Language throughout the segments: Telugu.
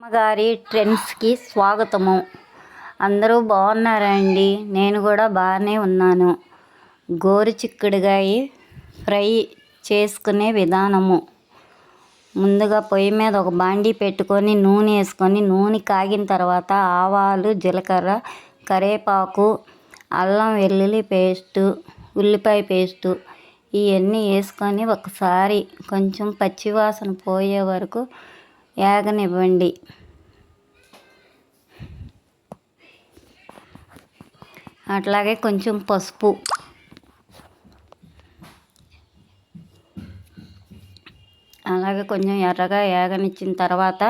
అమ్మగారి ట్రెండ్స్కి స్వాగతము. అందరూ బాగున్నారండి? నేను కూడా బాగానే ఉన్నాను. గోరు చిక్కుడుగాయ ఫ్రై చేసుకునే విధానము. ముందుగా పొయ్యి మీద ఒక బాండీ పెట్టుకొని నూనె వేసుకొని నూనె కాగిన తర్వాత ఆవాలు జీలకర్ర కరివేపాకు అల్లం వెల్లుల్లి పేస్టు ఉల్లిపాయ పేస్టు ఇవన్నీ వేసుకొని ఒకసారి కొంచెం పచ్చివాసన పోయే వరకు ఏగనివ్వండి అట్లాగే కొంచెం పసుపు. అలాగే కొంచెం ఎర్రగా ఏగనిచ్చిన తర్వాత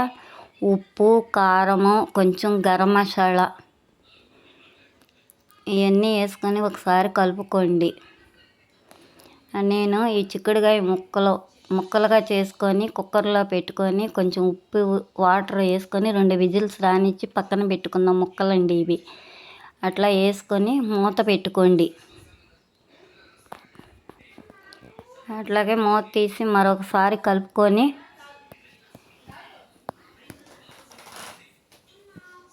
ఉప్పు కారము కొంచెం గరం మసాలా ఇవన్నీ వేసుకొని ఒకసారి కలుపుకోండి. నేను ఈ చిక్కుడుకాయ ముక్కలు ముక్కలుగా చేసుకొని కుక్కర్లో పెట్టుకొని కొంచెం ఉప్పు వాటర్ వేసుకొని రెండు విజిల్స్ రానిచ్చి పక్కన పెట్టుకుందాం ముక్కలండి ఇవి. అట్లా వేసుకొని మూత పెట్టుకోండి. అట్లాగే మూత తీసి మరొకసారి కలుపుకొని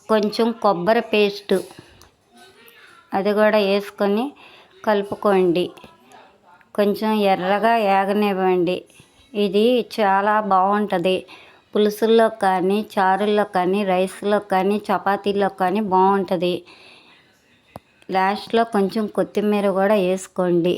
కొంచెం కొబ్బరి పేస్ట్ అది కూడా వేసుకొని కలుపుకోండి. కొంచెం ఎర్రగా ఏగనివ్వండి. ఇది చాలా బాగుంటుంది పులుసుల్లో కానీ చారుల్లో కానీ రైస్లో కానీ చపాతీల్లో కానీ బాగుంటుంది లాస్ట్లో కొంచెం కొత్తిమీర కూడా వేసుకోండి.